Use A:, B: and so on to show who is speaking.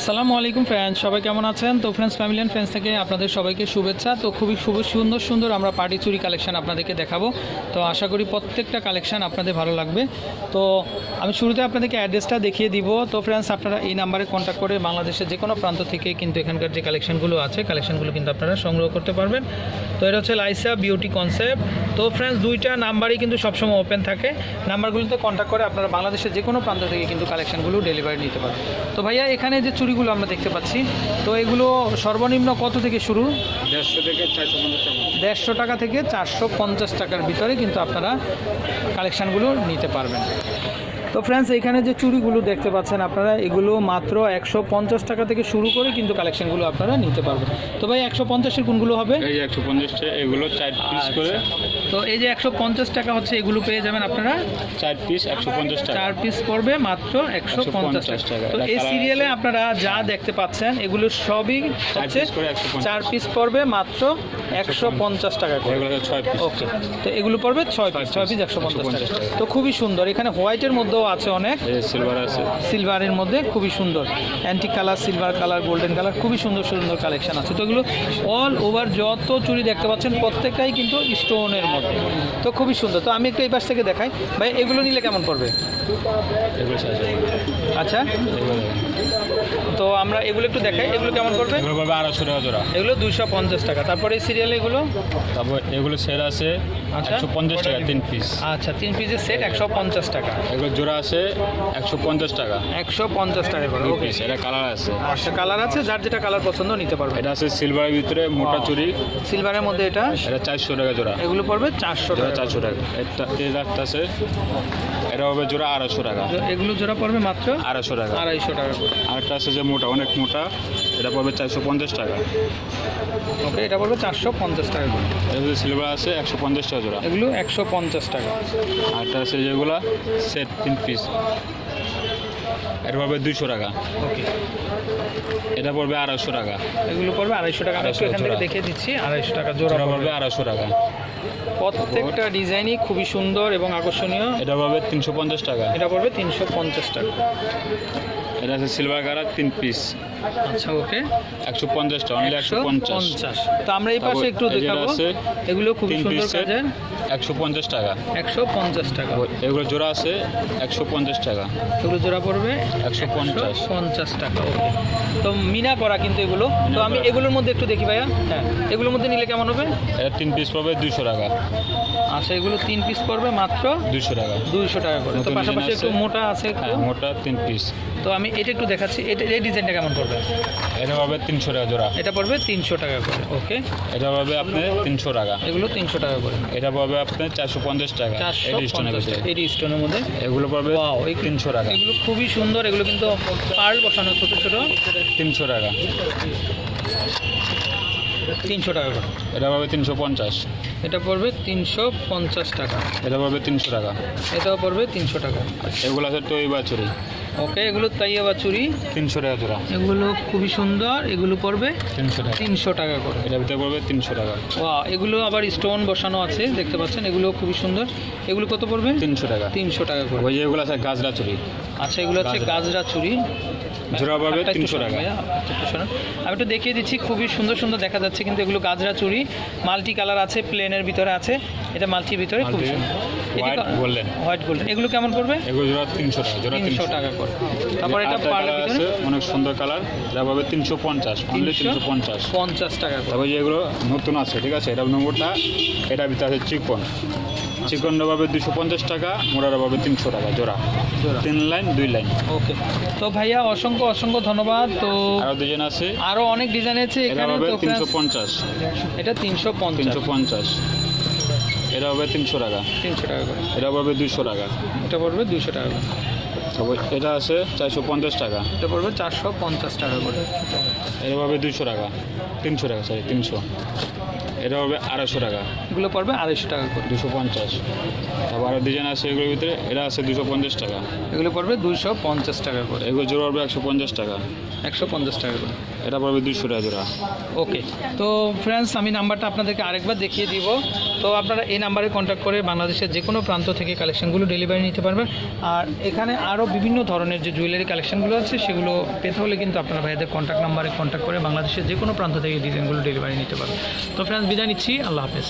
A: আসসালামু আলাইকুম ফ্রেন্ডস সবাই কেমন আছেন? তো ফ্রেন্ডস ফ্যামিলি অ্যান্ড ফ্রেন্ডস থেকে আপনাদের সবাইকে শুভেচ্ছা। তো খুবই শুভ, সুন্দর সুন্দর আমরা পার্টি চুরি কালেকশন আপনাদেরকে দেখাবো। তো আশা করি প্রত্যেকটা কালেকশন আপনাদের ভালো লাগবে। তো আমি শুরুতে আপনাদেরকে অ্যাড্রেসটা দেখিয়ে দিব। তো ফ্রেন্ডস আপনারা এই নাম্বারে কন্ট্যাক্ট করে বাংলাদেশের যে কোনো প্রান্ত থেকে কিন্তু এখানকার যে কালেকশনগুলো আছে কালেকশনগুলো কিন্তু আপনারা সংগ্রহ করতে পারবেন। তো এটা হচ্ছে লাইসা বিউটি কনসেপ্ট তো ফ্রেন্ডস দুইটা নাম্বারই কিন্তু সবসময় ওপেন থাকে। নাম্বারগুলোতে কন্ট্যাক্ট করে আপনারা বাংলাদেশের যে কোনো প্রান্ত থেকে কিন্তু কালেকশনগুলো ডেলিভারি নিতে পারবেন। তো ভাইয়া, এখানে যে চুড়িগুলো আমরা দেখতে পাচ্ছি। তো এগুলো সর্বনিম্ন কত থেকে শুরু?
B: দেড়শো থেকে টাকা।
A: দেড়শো টাকা থেকে চারশো পঞ্চাশ টাকার ভিতরে কিন্তু আপনারা কালেকশানগুলো নিতে পারবেন। তো ফ্রেন্ডস এখানে যে চুড়িগুলো দেখতে পাচ্ছেন আপনারা এগুলো মাত্র একশো পঞ্চাশ টাকা থেকে শুরু করে কিন্তু কালেকশনগুলো আপনারা নিতে পারবেন। তো ভাই একশো পঞ্চাশের কোনগুলো হবে?
B: এই যে একশো পঞ্চাশটা এগুলো চার পিস করে।
A: তো এই যে একশো পঞ্চাশ টাকা হচ্ছে এগুলো পেয়ে যাবেন আপনারা?
B: চার পিস একশো পঞ্চাশ টাকা।
A: চার পিস পড়বে মাত্র একশো পঞ্চাশ
B: 150
A: টাকা। তো এই সিরিয়ালে আপনারা যা দেখতে পাচ্ছেন এগুলো সবই
B: চার
A: হচ্ছে
B: piece করে 150
A: চার পিস পড়বে মাত্র একশো পঞ্চাশ টাকা করে। ওকে তো এগুলো পড়বে ছয় পিস ছয় পিস একশো পঞ্চাশ টাকা। তো খুবই সুন্দর। এখানে হোয়াইটের মধ্যেও আছে অনেক।
B: সিলভার আছে।
A: সিলভারের মধ্যে খুবই সুন্দর। Antique colour silver colour golden colour খুবই সুন্দর সুন্দর কালেকশন আছে। তো এগুলো অল ওভার যত চুরি দেখতে পাচ্ছেন প্রত্যেকটাই কিন্তু স্টোনের মধ্যে। তো খুবই সুন্দর। তো আমি একটু এই পাশ থেকে দেখাই। ভাই এগুলো নিলে কেমন পড়বে? আচ্ছা। তো আমরা এগুলো একটু দেখাই। এগুলো কেমন পড়বে
B: এগুলো পাবে আড়াইশো টাকা জোড়া।
A: এগুলো দুইশো পঞ্চাশ টাকা। তারপরে সিরিয়াল এগুলো?
B: তারপর এগুলো সেট আছে
A: আচ্ছা।
B: একশো পঞ্চাশ টাকা তিন পিস
A: আচ্ছা তিন পিসের সেট একশো পঞ্চাশ টাকা।
B: এগুলো জোড়া আছে একশো পঞ্চাশ টাকা।
A: একশো পঞ্চাশ টাকা করে ওকে
B: এটা কালার আছে।
A: আচ্ছা কালার আছে যার যেটা কালার পছন্দ নিতে পারবে।
B: এটা আছে সিলভারের ভিতরে মোটা চুরি।
A: সিলভারের মধ্যে এটা?
B: এটা চারশো টাকা জোড়া।
A: এগুলো পড়বে চারশো টাকা।
B: চারশো টাকা। এটা আছে এটা হবে জোড়া আড়াইশো টাকা।
A: এগুলো জোড়া পড়বে মাত্র?
B: আড়াইশো টাকা।
A: আড়াইশো টাকা করে।
B: আরেকটা আছে যে মোটা অনেক মোটা এটা পড়বে চারশো পঞ্চাশ টাকা।
A: ওকে এটা পড়বে চারশো পঞ্চাশ টাকা
B: এটা সিলভার আছে একশো পঞ্চাশ টাকা জোড়া।
A: এগুলো একশো পঞ্চাশ টাকা।
B: আরেকটা আছে যেগুলা সেট তিন পিস এটা পড়বে দুইশো টাকা।
A: ওকে।
B: এটা পড়বে আড়াইশো টাকা।
A: এগুলো পড়বে আড়াইশো টাকা। আমি এখান থেকে দেখিয়ে দিচ্ছি আড়াইশো টাকা জোড়া পড়বে
B: আড়াইশো টাকা।
A: প্রত্যেকটা ডিজাইনই খুবই সুন্দর এবং আকর্ষণীয়।
B: এটা পড়বে তিনশো পঞ্চাশ টাকা।
A: এটা পড়বে তিনশো পঞ্চাশ টাকা।
B: এটা আছে সিলভার কালার তিন পিস
A: আচ্ছা ওকে।
B: একশো পঞ্চাশ টাকা অনলি একশো পঞ্চাশ।
A: তো আমরা এই পাশে একটু দেখাবো। এগুলো খুবই সুন্দর কাজের।
B: একশো পঞ্চাশ টাকা।
A: একশো পঞ্চাশ টাকা।
B: এগুলো জোড়া আছে একশো পঞ্চাশ টাকা।
A: এগুলো জোড়া পড়বে
B: একশো পঞ্চাশ।
A: পঞ্চাশ টাকা ওকে। তো মিনা করা কিন্তু এগুলো। তো আমি এগুলোর মধ্যে একটু দেখি ভাইয়া। হ্যাঁ এগুলোর মধ্যে নিলে কেমন হবে?
B: এটা তিন পিস পড়বে দুইশো টাকা।
A: আচ্ছা এগুলো তিন পিস পড়বে মাত্র
B: দুইশো টাকা।
A: দুইশো টাকা করে। তো পাশাপাশি একটু মোটা আছে
B: হ্যাঁ মোটা তিন পিস
A: তো আমি এটা একটু দেখাচ্ছি। এটা এই ডিজাইনটা কেমন পড়বে?
B: এটা পাবে তিনশো টাকা জোড়া।
A: এটা পড়বে তিনশো টাকা করে ওকে?
B: এটা পাবে আপনি তিনশো টাকা।
A: এগুলো তিনশো টাকা করে।
B: এটা পাবে আপনি চারশো পঞ্চাশ টাকা। এটি স্টোনের ভিতরে
A: এটি স্টোনের মধ্যে?
B: এগুলো পাবে
A: এই
B: তিনশো টাকা।
A: এগুলো খুবই সুন্দর। এগুলো কিন্তু পার্ল বসানো ছোটো ছোটো।
B: তিনশো টাকা।
A: তিনশো টাকা করে।
B: এটা পাবে তিনশো পঞ্চাশ।
A: এটা পড়বে তিনশো পঞ্চাশ টাকা।
B: এটা পাবে তিনশো টাকা।
A: এটাও পড়বে তিনশো টাকা।
B: এগুলো আছে টই বাছুরি।
A: ওকে এগুলো তাইয়া বা চুরি
B: তিনশো টাকা জোড়া।
A: এগুলো খুবই সুন্দর এগুলো পড়বে
B: তিনশো টাকা।
A: তিনশো টাকা করে।
B: এটার ভিতরে পড়বে তিনশো টাকা।
A: ওয়া এগুলো আবার স্টোন বসানো আছে দেখতে পাচ্ছেন এগুলো খুবই সুন্দর। এগুলো কত পড়বে?
B: তিনশো টাকা।
A: তিনশো টাকা করে।
B: ওই যে এগুলো আছে গাজরা চুরি
A: আচ্ছা এগুলো হচ্ছে
B: গাজরা।
A: চুরি
B: জোড়া
A: হাতটা
B: 300 টাকা।
A: সরান। আমি একটু দেখিয়ে দিচ্ছি খুবই সুন্দর সুন্দর দেখা যাচ্ছে কিন্তু এগুলো গাজরা চুরি মাল্টি কালার আছে প্লেনের ভিতরে আছে এটা মাল্টির ভিতরে খুবই সুন্দর।
B: white, golden।
A: হোয়াইট গোল্ডেন এগুলো কেমন পড়বে?
B: এগুলো জোড়া তিনশো টাকা জোড়া
A: তিনশো
B: তিনশো।
A: টাকা করে। তারপর এটা পার্লের ভিতরে
B: অনেক সুন্দর কালার। এটা পাবে তিনশো পঞ্চাশ অনলি তিনশো পঞ্চাশ।
A: পঞ্চাশ টাকা
B: তারপর যে এগুলো নতুন আছে ঠিক আছে এটা নম্বরটা এটার ভিতরে আছে চিকন। চিকনটা পাবে দুশো পঞ্চাশ টাকা মোড়াটা পাবে তিনশো টাকা জোড়া। তিন লাইন দুই লাইন।
A: ওকে। তো ভাইয়া অসংখ্য অসংখ্য ধন্যবাদ। তো
B: আরও দুজন আছে।
A: আরও অনেক ডিজাইন আছে
B: এটা
A: এখানে তো
B: তিনশো পঞ্চাশ।
A: এটা তিনশো পঞ্চাশ।
B: তিনশো পঞ্চাশ। এটা হবে তিনশো টাকা।
A: তিনশো টাকা করে।
B: এটা পাবে দুইশো টাকা।
A: এটা পড়বে দুশো টাকা
B: এটা আছে চারশো পঞ্চাশ টাকা।
A: এটা পড়বে চারশো পঞ্চাশ টাকা করে।
B: এটা পাবে দুশো টাকা তিনশো টাকা সরি তিনশো। এটা হবে আড়াইশো টাকা।
A: এগুলো পড়বে আড়াইশো টাকা করে।
B: দুশো পঞ্চাশ। তারপর আরও ডিজাইন আছে এগুলোর ভিতরে এটা আছে দুশো পঞ্চাশ টাকা।
A: এগুলো পড়বে দুশো পঞ্চাশ টাকা করে।
B: এগুলো জোর পড়বে একশো পঞ্চাশ টাকা।
A: একশো পঞ্চাশ টাকা করে।
B: এটা পড়বে দুইশো টাকা জোড়া।
A: ওকে, তো ফ্রেন্ডস আমি নাম্বারটা আপনাদেরকে আরেকবার দেখিয়ে দিব। তো আপনারা এই নাম্বারে কন্ট্যাক্ট করে বাংলাদেশের যে কোনো প্রান্ত থেকে কালেকশনগুলো ডেলিভারি নিতে পারবেন। আর এখানে আরও বিভিন্ন ধরনের যে জুয়েলারি কালেকশনগুলো আছে, সেগুলো পেতে হলে কিন্তু আপনারা ভাইদের কন্ট্যাক্ট নাম্বারে কন্ট্যাক্ট করে বাংলাদেশের যে কোনো প্রান্ত থেকে ডিজাইনগুলো ডেলিভারি নিতে পারবেন। তো ফ্রেন্ডস বিদায় নিচ্ছি। আল্লাহ হাফেজ।